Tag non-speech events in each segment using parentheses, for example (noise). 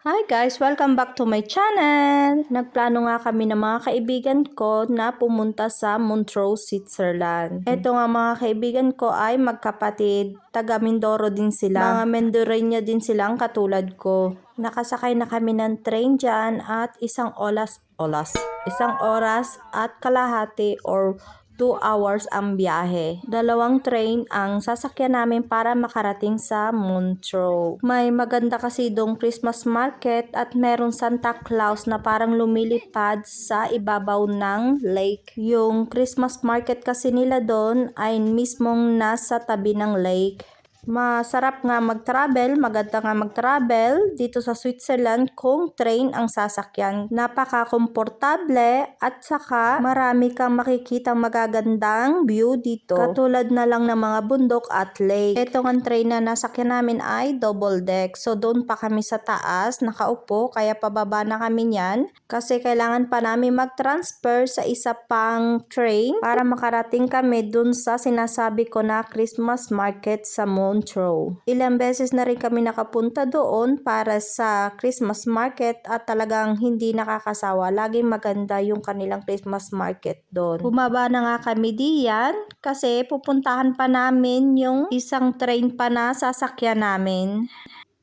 Hi guys! Welcome back to my channel! Nagplano nga kami ng mga kaibigan ko na pumunta sa Montreux, Switzerland. Ito nga mga kaibigan ko ay magkapatid. Taga Mindoro din sila. Mga Mendoreña din silang katulad ko. Nakasakay na kami ng train dyan at isang oras, oras, isang oras at kalahati or 2 hours ang biyahe. Dalawang train ang sasakyan namin para makarating sa Montreux. May maganda kasi dong Christmas market at meron Santa Claus na parang lumilipad sa ibabaw ng lake. Yung Christmas market kasi nila doon ay mismong nasa tabi ng lake. Masarap nga mag-travel, maganda nga mag-travel dito sa Switzerland kung train ang sasakyan. Napaka-komportable at saka marami kang makikitang magagandang view dito. Katulad na lang ng mga bundok at lake. Ito ang train na nasakyan namin ay double deck. So doon pa kami sa taas, nakaupo, kaya pababa na kami niyan. Kasi kailangan pa namin mag-transfer sa isa pang train para makarating kami dun sa sinasabi ko na Christmas market sa Montreux. Ilang beses na rin kami nakapunta doon para sa Christmas market at talagang hindi nakakasawa. Laging maganda yung kanilang Christmas market doon. Bumaba na nga kami diyan kasi pupuntahan pa namin yung isang train pa na sasakyan namin.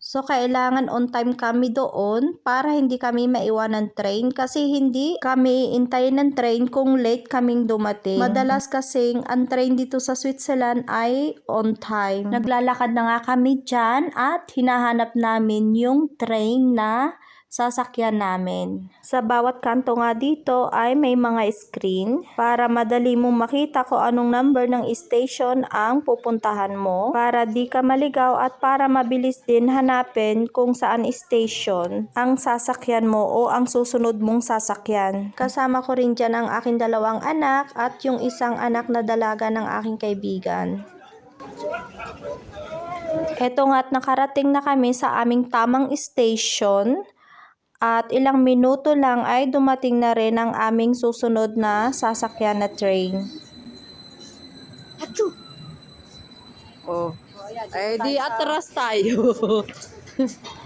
So, kailangan on time kami doon para hindi kami maiwan ng train kasi hindi kami intayin ng train kung late kaming dumating. Madalas kasing ang train dito sa Switzerland ay on time. Naglalakad na nga kami dyan at hinahanap namin yung train na sasakyan namin. Sa bawat kanto nga dito ay may mga screen para madali mong makita kung anong number ng station ang pupuntahan mo para di ka maligaw at para mabilis din hanapin kung saan station ang sasakyan mo o ang susunod mong sasakyan. Kasama ko rin dyan ang aking dalawang anak at yung isang anak na dalaga ng aking kaibigan. Eto nga at nakarating na kami sa aming tamang station at ilang minuto lang ay dumating na rin ang aming susunod na sasakyan na train. Oh. Eh di atras tayo. (laughs)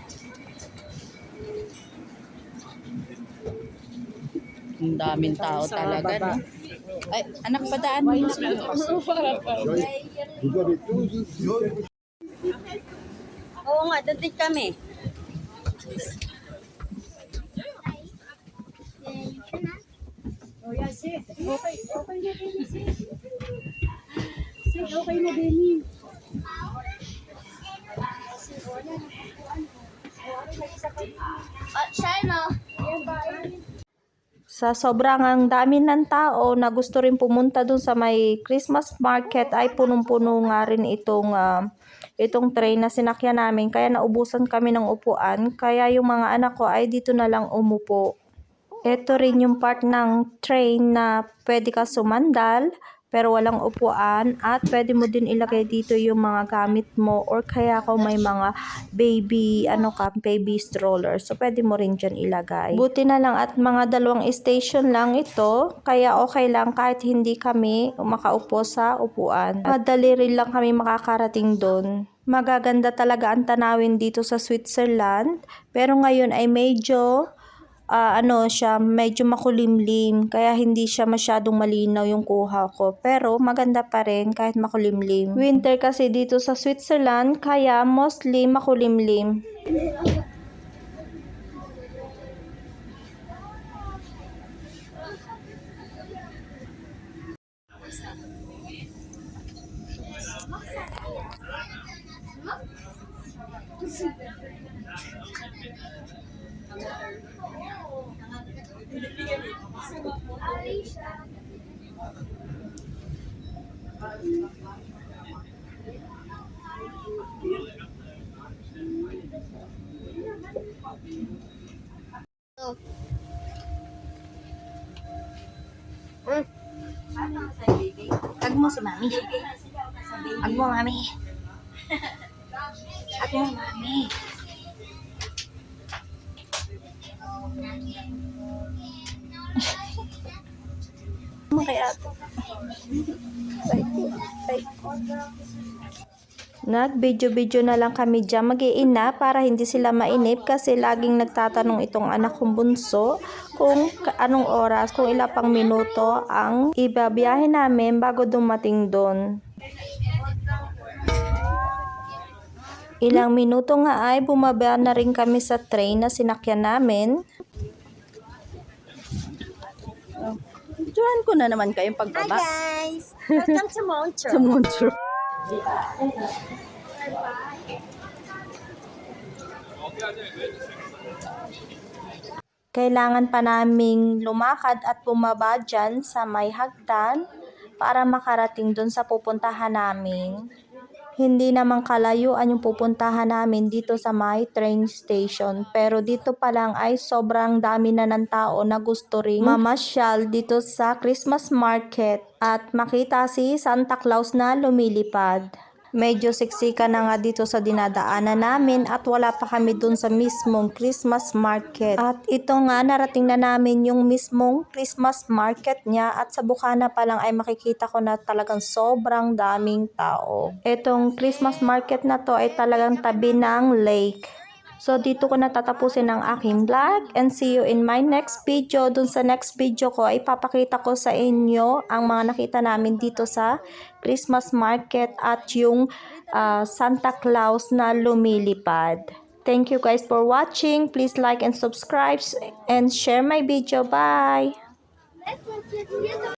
Ang daming tao talaga, no? Ay, anak, padaan mo. (laughs) Oo nga, dating kami. Sa sobrang ang dami ng tao na gusto rin pumunta dun sa may Christmas market ay punong-puno nga rin itong ah, itong train na sinakyan namin. Kaya naubusan kami ng upuan. Kaya yung mga anak ko ay dito na lang umupo. Ito rin yung part ng train na pwede ka sumandal pero walang upuan at pwede mo din ilagay dito yung mga gamit mo or kaya kung may mga baby ano ka baby stroller. So pwede mo rin dyan ilagay. Buti na lang at mga dalawang station lang ito kaya okay lang kahit hindi kami makaupo sa upuan. Madali rin lang kami makakarating doon magaganda talaga ang tanawin dito sa Switzerland pero ngayon ay medyo ah, ano siya, medyo makulimlim. Kaya hindi siya masyadong malinaw yung kuha ko. Pero maganda pa rin kahit makulimlim. Winter kasi dito sa Switzerland, kaya mostly makulimlim. Tag mo si Mami. Tag mo, Mami. (laughs) Tag mo, Mami. Ano kaya ito? Nag-video-video na lang kami dyan mag-iina para hindi sila mainip kasi laging nagtatanong itong anak kong bunso kung anong oras, kung ilang pang minuto ang ibabiyahe namin bago dumating doon. Ilang minuto nga ay bumaba na rin kami sa train na sinakyan namin. Join ko na naman kayong pagbaba. guys! Welcome to Montreux. (laughs) Sa Montreux. Kailangan pa naming lumakad at bumaba dyan sa may hagdan para makarating doon sa pupuntahan namin. Hindi naman kalayuan yung pupuntahan namin dito sa may train station. Pero dito pa lang ay sobrang dami na ng tao na gusto ring mamasyal dito sa Christmas market at makita si Santa Claus na lumilipad. Medyo siksika na nga dito sa dinadaanan namin at wala pa kami dun sa mismong Christmas market. At ito nga, narating na namin yung mismong Christmas market niya at sa bukana pa lang ay makikita ko na talagang sobrang daming tao. Itong Christmas market na to ay talagang tabi ng lake. So, dito ko natatapusin ang aking vlog and see you in my next video. Dun sa next video ko ay papakita ko sa inyo ang mga nakita namin dito sa Christmas market at yung ah, Santa Claus na lumilipad. Thank you guys for watching. Please like and subscribe and share my video. Bye!